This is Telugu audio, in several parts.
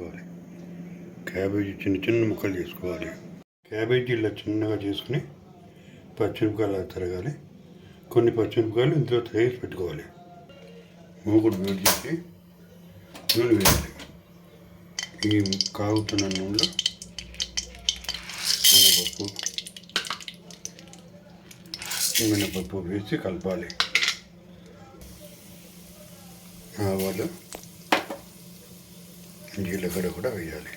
చేసుకోవాలి. క్యాబేజీ చిన్న చిన్న ముక్కలు చేసుకోవాలి. క్యాబేజీ ఇలా చిన్నగా చేసుకుని పచ్చిమిరపకాయలు తిరగాలి తరగాలి. కొన్ని పచ్చిమిరపకాయలు ఇందులో తయారు పెట్టుకోవాలి. మూకుడు వేడి చేసి నూనె వేయాలి. ఈ కాగుతున్న నూనెలో మినపప్పు మినపప్పు వేసి కలపాలి. ఆవాలు జీలకర్ర కూడా వేయాలి.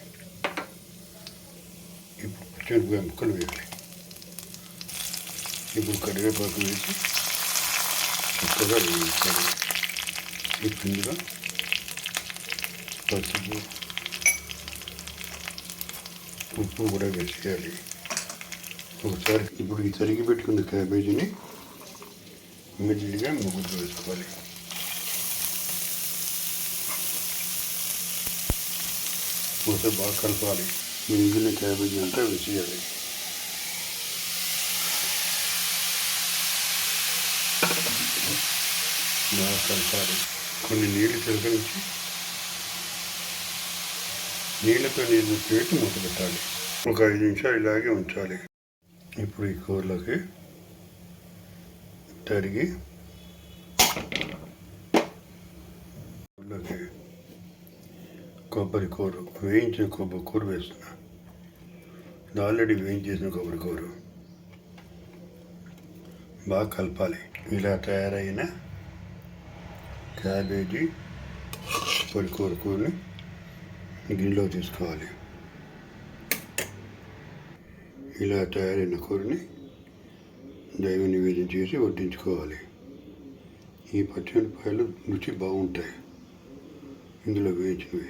ఇప్పుడు పచ్చిమిరపకాయ ముక్కలు వేయాలి. ఇప్పుడు కరివేపాకు వేసి చక్కగా వేయించాలి. ఇప్పుడు ఇందులో పసుపు ఉప్పు కూడా వేసేయాలి. ఒకసారి ఇప్పుడు ఈ తరిగి పెట్టుకున్న క్యాబేజీని మెల్లిగా ముగ్గురు వేసుకోవాలి. ఒకసారి బాగా కలపాలి. మిగిలిన క్యాబేజీ అంతా వేసేయాలి బాగా కలపాలి. కొన్ని నీళ్ళు చిలకరించి నీళ్ళతో నీళ్ళు పెట్టి మూత పెట్టాలి. ఒక ఐదు నిమిషాలు ఇలాగే ఉంచాలి. ఇప్పుడు ఈ కూరలోకి తరిగి కూరలోకి కొబ్బరి కూర వేయించిన కొబ్బరి కూర వేస్తున్నా. ఇది ఆల్రెడీ వేయించేసిన కొబ్బరి కూర. బాగా కలపాలి. ఇలా తయారైన క్యాబేజీ కొబ్బరి కూర కూరని గిన్నెలో తీసుకోవాలి. ఇలా తయారైన కూరని దైవ నివేదన చేసి వడ్డించుకోవాలి. ఈ పచ్చిమిరపకాయలు రుచి బాగుంటాయి. ఇందులో వేయించినవి.